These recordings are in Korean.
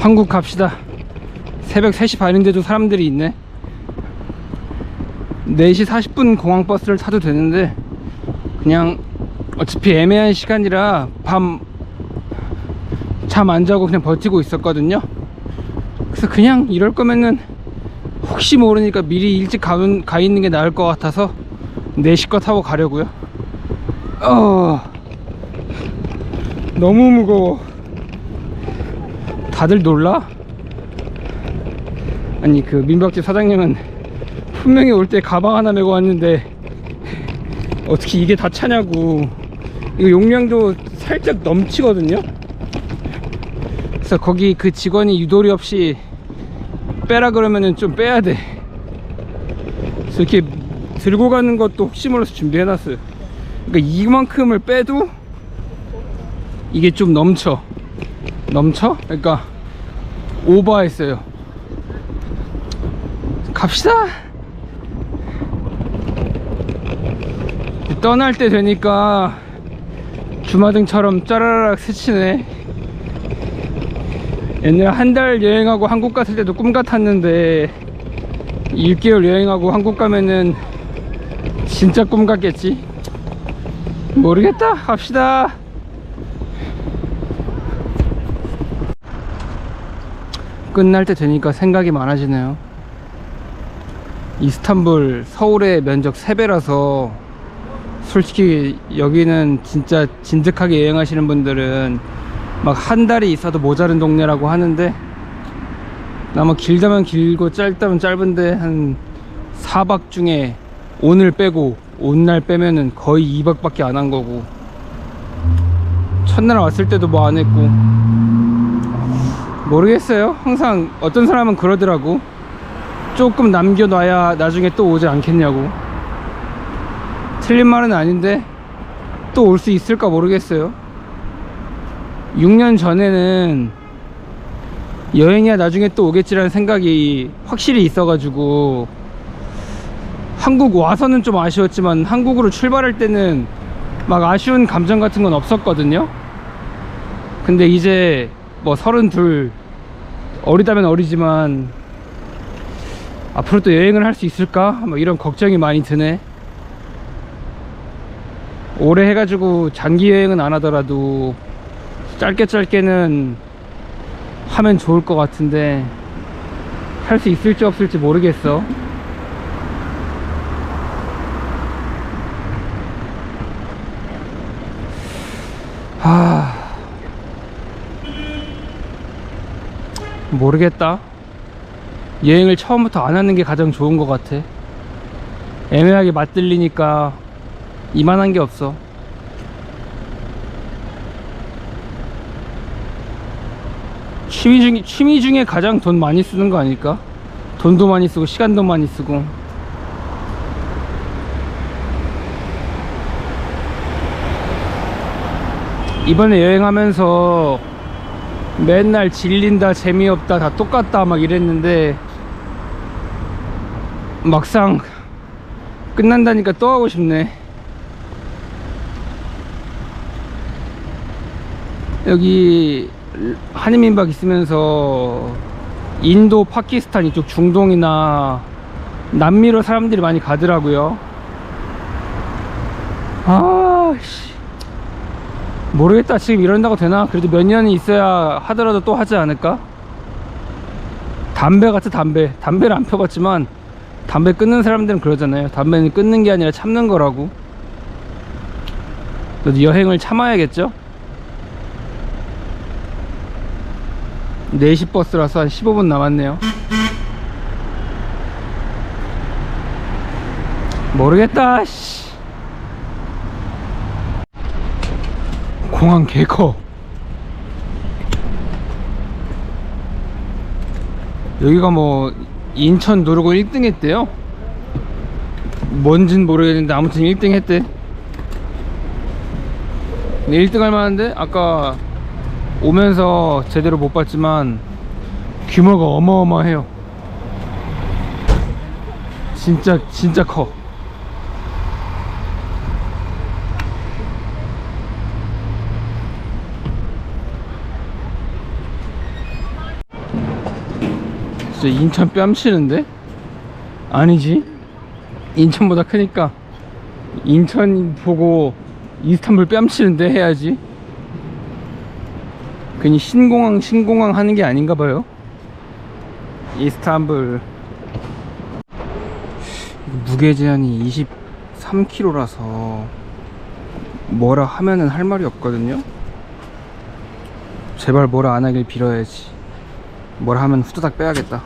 한국 갑시다. 새벽 3시 반인데도 사람들이 있네. 4시 40분 공항버스를 타도 되는데 그냥 어차피 애매한 시간이라 밤 잠 안 자고 그냥 버티고 있었거든요. 그래서 그냥 이럴 거면은 혹시 모르니까 미리 일찍 가는, 가 있는 게 나을 것 같아서 4시 거 타고 가려고요. 어 너무 무거워 다들 놀라? 아니 그 민박집 사장님은 분명히 올 때 가방 하나 메고 왔는데 어떻게 이게 다 차냐고. 이거 용량도 살짝 넘치거든요? 그래서 거기 그 직원이 유도리 없이 빼라 그러면은 좀 빼야 돼. 그래서 이렇게 들고 가는 것도 혹시 몰라서 준비해 놨어요. 그러니까 이만큼을 빼도 이게 좀 넘쳐. 넘쳐? 그러니까 오버했어요. 갑시다. 떠날 때 되니까 주마등처럼 짜라락 스치네. 옛날에 한달 여행하고 한국 갔을 때도 꿈 같았는데 6개월 여행하고 한국 가면은 진짜 꿈 같겠지? 모르겠다. 갑시다 끝날 때 되니까 생각이 많아지네요. 이스탄불 서울의 면적 3배라서 솔직히 여기는 진짜 진득하게 여행하시는 분들은 막 한 달이 있어도 모자른 동네라고 하는데 아마 길다면 길고 짧다면 짧은데 한 4박 중에 오늘 빼고 오늘 빼면은 거의 2박밖에 안 한 거고. 첫날 왔을 때도 뭐 안 했고 모르겠어요. 항상 어떤 사람은 그러더라고. 조금 남겨놔야 나중에 또 오지 않겠냐고. 틀린 말은 아닌데 또 올 수 있을까 모르겠어요. 6년 전에는 여행이야 나중에 또 오겠지라는 생각이 확실히 있어가지고 한국 와서는 좀 아쉬웠지만 한국으로 출발할 때는 막 아쉬운 감정 같은 건 없었거든요. 근데 이제 뭐 서른둘 어리다면 어리지만 앞으로 또 여행을 할 수 있을까? 뭐 이런 걱정이 많이 드네. 오래 해가지고 장기 여행은 안 하더라도 짧게 짧게는 하면 좋을 것 같은데 할 수 있을지 없을지 모르겠어. 하 모르겠다. 여행을 처음부터 안 하는 게 가장 좋은 것 같아. 애매하게 맞들리니까 이만한 게 없어. 취미 중에, 취미 중에 가장 돈 많이 쓰는 거 아닐까? 돈도 많이 쓰고 시간도 많이 쓰고. 이번에 여행하면서 맨날 질린다 재미없다 다 똑같다 막 이랬는데 막상 끝난다니까 또 하고 싶네. 여기 한인민박 있으면서 인도 파키스탄 이쪽 중동이나 남미로 사람들이 많이 가더라고요. 아씨 모르겠다. 지금 이런다고 되나? 그래도 몇 년이 있어야 하더라도 또 하지 않을까? 담배 같아 담배. 담배를 안 펴봤지만 담배 끊는 사람들은 그러잖아요. 담배는 끊는 게 아니라 참는 거라고. 여행을 참아야겠죠? 4시 버스라서 한 15분 남았네요. 모르겠다 씨. 공항 개커. 여기가 뭐 인천 누르고 1등 했대요? 뭔진 모르겠는데 아무튼 1등 했대. 1등 할 만한데? 아까 오면서 제대로 못 봤지만 규모가 어마어마해요. 진짜 진짜 커 진짜 인천 뺨치는데? 아니지. 인천보다 크니까. 인천 보고 이스탄불 뺨치는데 해야지. 괜히 신공항 신공항 하는 게 아닌가 봐요. 이스탄불. 무게 제한이 23kg라서 뭐라 하면은 할 말이 없거든요. 제발 뭐라 안 하길 빌어야지 뭐라 하면 후다닥 빼야겠다.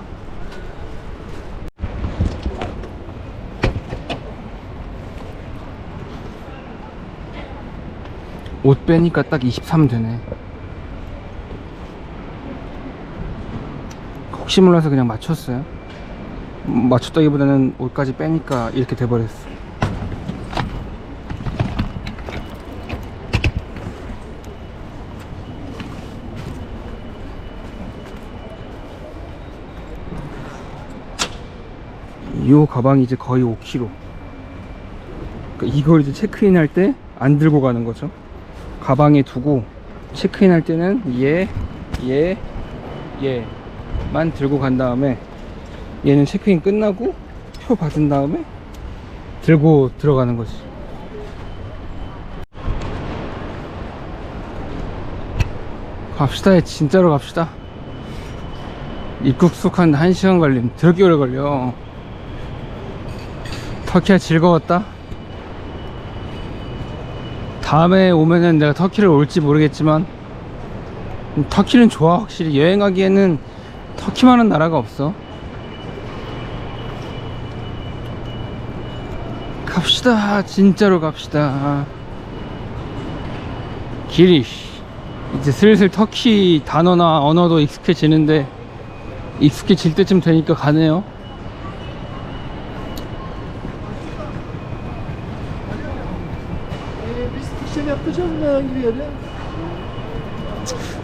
옷 빼니까 딱 23 되네. 혹시 몰라서 그냥 맞췄어요? 음, 맞췄다기보다는 옷까지 빼니까 이렇게 돼버렸어 이 가방이 이제 거의 5kg 그러니까 이걸 이제 체크인 할 때 안 들고 가는 거죠. 가방에 두고 체크인 할 때는 얘, 얘, 얘만 들고 간 다음에 얘는 체크인 끝나고 표 받은 다음에 들고 들어가는 거지. 갑시다 진짜로 갑시다. 입국 수속한 1시간 걸림 되게 오래 걸려 터키가 즐거웠다? 다음에 오면은 내가 터키를 올지 모르겠지만 음, 터키는 좋아 확실히. 여행하기에는 터키만한 나라가 없어. 갑시다 진짜로 갑시다. 길이 이제 슬슬 터키 단어나 언어도 익숙해지는데 익숙해질 때쯤 되니까 가네요 herhangi bir yere?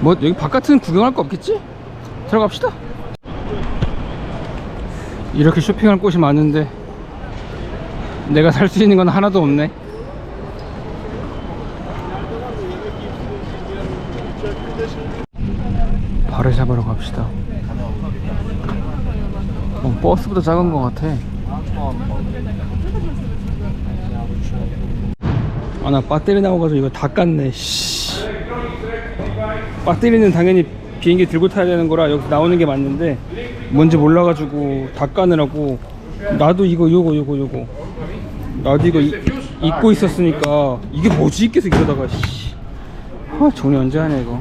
뭐 여기 바깥은 구경할 거 없겠지? 들어갑시다 이렇게 쇼핑할 곳이 많은데 내가 살 수 있는 건 하나도 없네 발을 잡으러 갑시다 어, 버스보다 작은 것 같아 아 나 배터리 나와가지고 이거 다 깠네 씨. 배터리는 당연히 비행기 들고 타야 되는 거라 여기 나오는 게 맞는데 뭔지 몰라가지고 다 까느라고 나도 이거 요거 요거 요거 나도 이거 이- 잊고 있었으니까 이게 뭐지 계속 이러다가 씨. 아 정리 언제 하냐 이거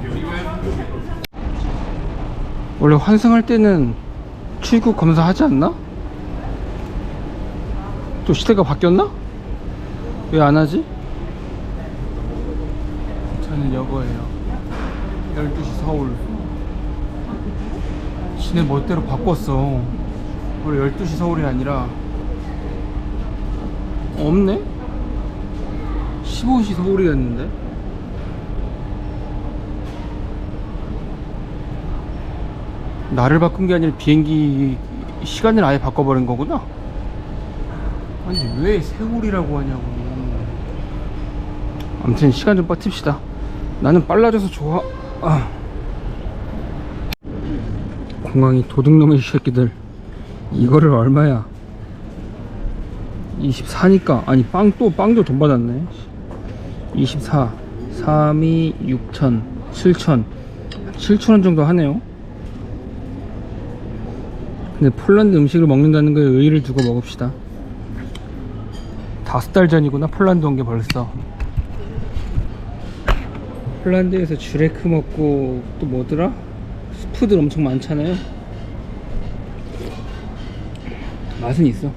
원래 환승할 때는 출국 검사 하지 않나? 또 시대가 바뀌었나? 왜 안 하지? 여거예요. 12시 서울. 지네 멋대로 바꿨어. 원래 12시 서울이 아니라 없네? 15시 서울이었는데? 나를 바꾼 게 아니라 비행기 시간을 아예 바꿔버린 거구나? 아니 왜 세월이라고 하냐고. 아무튼 시간 좀 버팁시다 나는 빨라져서 좋아. 아. 공항이 도둑놈의 새끼들. 이거를 얼마야? 24니까? 아니 빵 또 빵도 돈 받았네. 24 3이 6천 7천. 7천원 정도 하네요. 근데 폴란드 음식을 먹는다는 거에 의의를 두고 먹읍시다. 다섯 달 전이구나 폴란드 온 게 벌써 폴란드에서 주레크 먹고 또 뭐더라? 스프들 엄청 많잖아요 맛은 있어.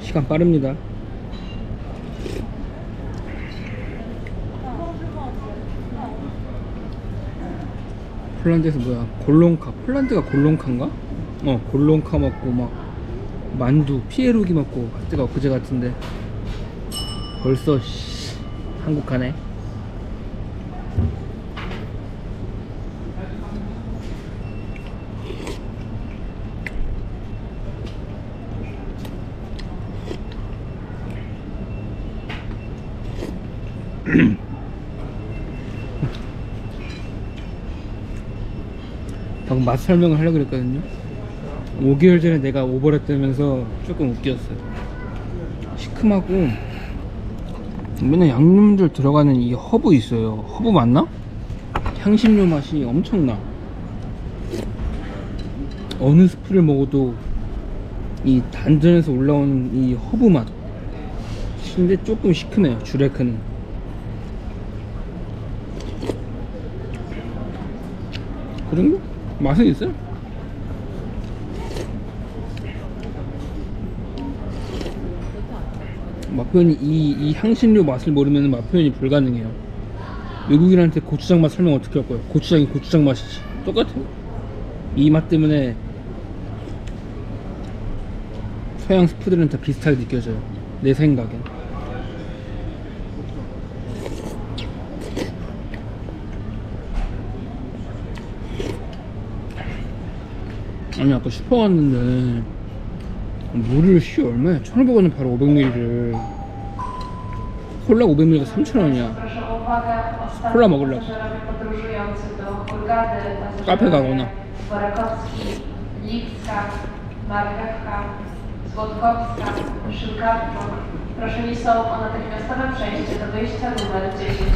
시간 빠릅니다 폴란드에서 뭐야 골롱카 폴란드가 골롱카인가? 어 골롱카 먹고 막 만두 피에로기 먹고 갔다가 엊그제 같은데. 벌써 씨, 한국 가네. 방금 맛 설명을 하려고 그랬거든요. 5개월 전에 내가 오버랩되면서 조금 웃겼어요. 시큼하고 맨날 양념들 들어가는 이 허브 있어요. 허브 맞나? 향신료 맛이 엄청나. 어느 스프를 먹어도 이 단전에서 올라오는 이 허브 맛. 근데 조금 시큼해요 주레크는. 그 정도? 맛은 있어요 맛 표현이 이, 이 향신료 맛을 모르면 맛 표현이 불가능해요. 외국인한테 고추장 맛 설명 어떻게 할 거예요? 고추장이 고추장 맛이지. 똑같아요. 이 맛 때문에 서양 스프들은 다 비슷하게 느껴져요. 내 생각엔. 아니 아까 슈퍼 갔는데 물을 씨 얼마야? 1,500원 은 바로 500ml를 콜라 500ml가 3,000원이야 Proszę o uwagę, Cola ostatni mogę lepiej. pasażerowie podróżujący do Hurgady, Kafe Gagona. Borakowski, Lipska, Marchewka, Słodkowska, Szylkarczuk. Proszeni są o natychmiastowe przejście do wyjścia numer 10.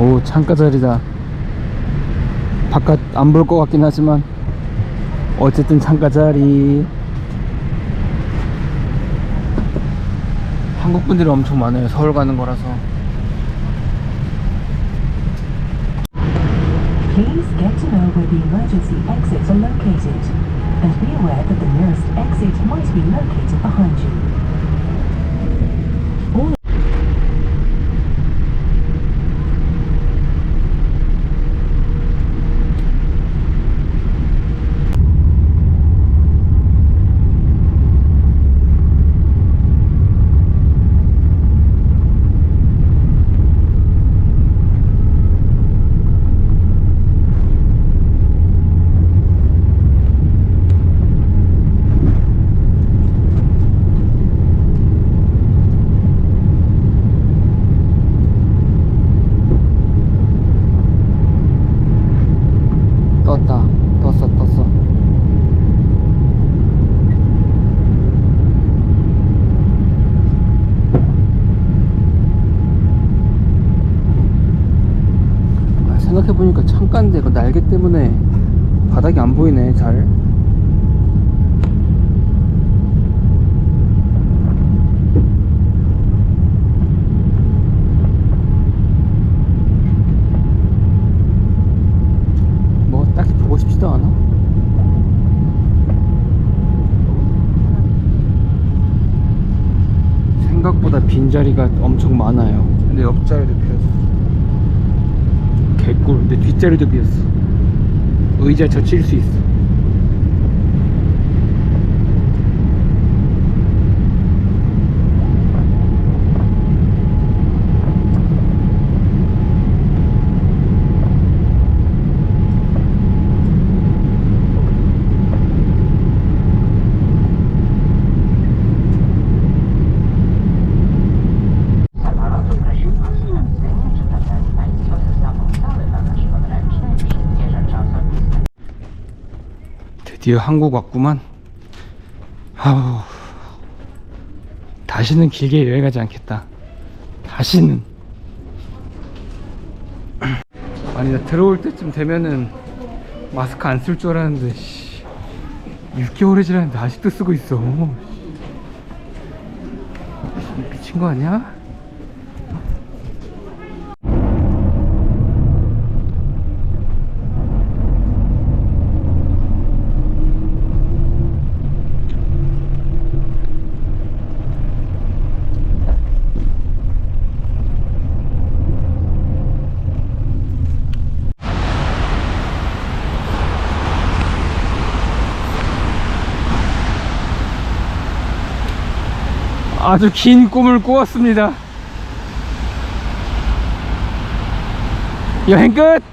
오 창가 자리다 바깥 안 볼 것 같긴 하지만 어쨌든 창가 자리 한국 분들이 엄청 많아요 서울 가는 거라서 Please get to know where the emergency exits are located and be aware that the nearest exit might be located behind you. All 떴다 떴어 떴어 아, 생각해보니까 창가인데 그 날개 때문에 바닥이 안 보이네 잘뭐 딱히 보고 싶지도 않아. 생각보다 빈자리가 엄청 많아요. 근데 옆자리도 개꿀. 근데 뒷자리도 비었어. 의자 젖힐 수 있어. 드디어 한국 왔구만. 아우. 다시는 길게 여행하지 않겠다. 다시는. 아니, 나 들어올 때쯤 되면은 마스크 안 쓸 줄 알았는데, 씨. 6개월이 지났는데 아직도 쓰고 있어. 미친 거 아니야? 아주 긴 꿈을 꾸었습니다. 여행 끝!